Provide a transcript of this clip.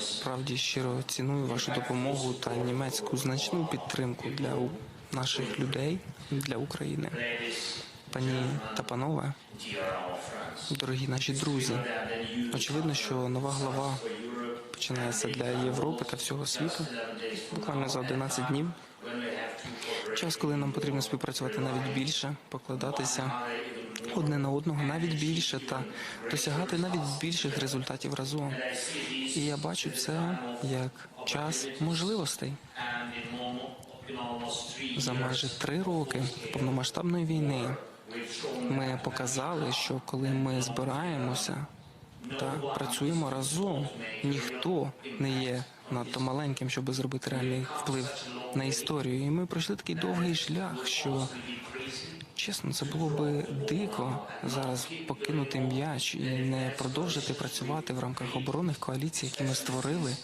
Справді щиро ціную вашу допомогу та німецьку значну підтримку для наших людей для України. Пані та панове, дорогі наші друзі. Очевидно, що нова глава починається для Європи та всього світу буквально за 11 днів. Час, коли нам потрібно співпрацювати навіть більше, покладатися одне на одного навіть більше та досягати навіть більших результатів разом. І я бачу це як час можливостей. За майже три роки повномасштабної війни ми показали, що коли ми збираємося та працюємо разом, ніхто не є надто маленьким, щоб зробити реальний вплив на історію. І ми пройшли такий довгий шлях, що чесно, це було би дико зараз покинути м'яч і не продовжити працювати в рамках оборонних коаліцій, які ми створили.